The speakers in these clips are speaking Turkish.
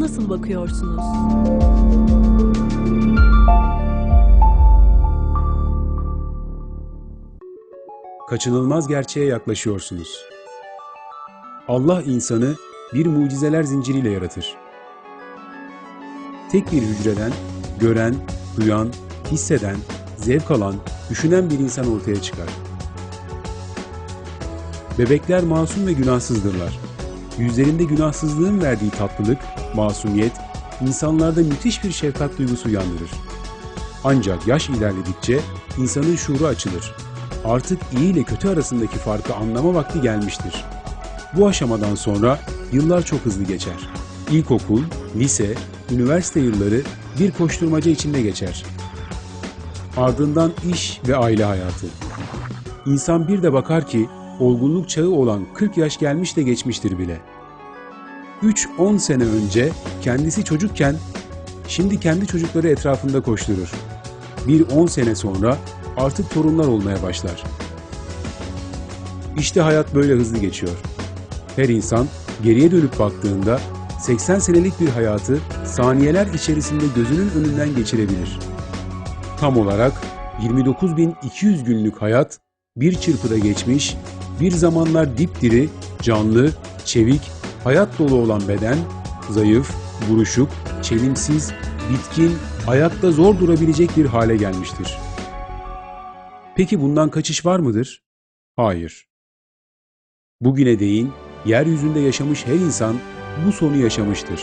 nasıl bakıyorsunuz? kaçınılmaz gerçeğe yaklaşıyorsunuz. Allah insanı bir mucizeler zinciriyle yaratır. Tek bir hücreden gören, duyan, hisseden, zevk alan, düşünen bir insan ortaya çıkar. Bebekler masum ve günahsızdırlar. Yüzlerinde günahsızlığın verdiği tatlılık, masumiyet, insanlarda müthiş bir şefkat duygusu uyandırır. Ancak yaş ilerledikçe insanın şuuru açılır. Artık iyi ile kötü arasındaki farkı anlama vakti gelmiştir. Bu aşamadan sonra yıllar çok hızlı geçer. İlkokul, lise, üniversite yılları bir koşturmaca içinde geçer. Ardından iş ve aile hayatı. İnsan bir de bakar ki olgunluk çağı olan 40 yaş gelmiş de geçmiştir bile. 3-10 sene önce kendisi çocukken şimdi kendi çocukları etrafında koşturur. Bir 10 sene sonra artık torunlar olmaya başlar. İşte hayat böyle hızlı geçiyor. Her insan geriye dönüp baktığında 80 senelik bir hayatı saniyeler içerisinde gözünün önünden geçirebilir. Tam olarak 29.200 günlük hayat bir çırpıda geçmiş, bir zamanlar dipdiri, canlı, çevik, hayat dolu olan beden, zayıf, buruşuk, çelimsiz, bitkin, ayakta zor durabilecek bir hale gelmiştir. Peki bundan kaçış var mıdır? Hayır. Bugüne değin yeryüzünde yaşamış her insan bu sonu yaşamıştır.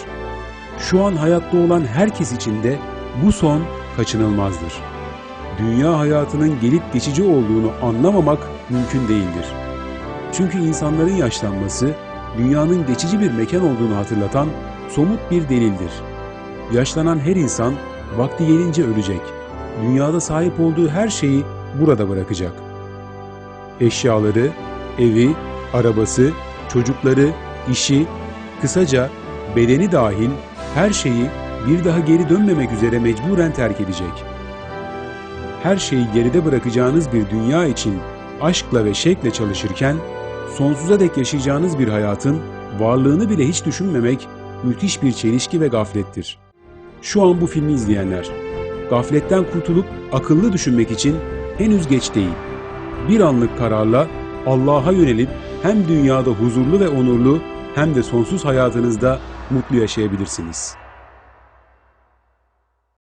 Şu an hayatta olan herkes için de bu son kaçınılmazdır. Dünya hayatının gelip geçici olduğunu anlamamak mümkün değildir. Çünkü insanların yaşlanması dünyanın geçici bir mekan olduğunu hatırlatan somut bir delildir. Yaşlanan her insan vakti gelince ölecek. Dünyada sahip olduğu her şeyi burada bırakacak. Eşyaları, evi, arabası, çocukları, işi, kısaca bedeni dahil her şeyi bir daha geri dönmemek üzere mecburen terk edecek. Her şeyi geride bırakacağınız bir dünya için aşkla ve şevkle çalışırken sonsuza dek yaşayacağınız bir hayatın varlığını bile hiç düşünmemek müthiş bir çelişki ve gaflettir. Şu an bu filmi izleyenler, gafletten kurtulup akıllı düşünmek için henüz geç değil. Bir anlık kararla Allah'a yönelip hem dünyada huzurlu ve onurlu hem de sonsuz hayatınızda mutlu yaşayabilirsiniz.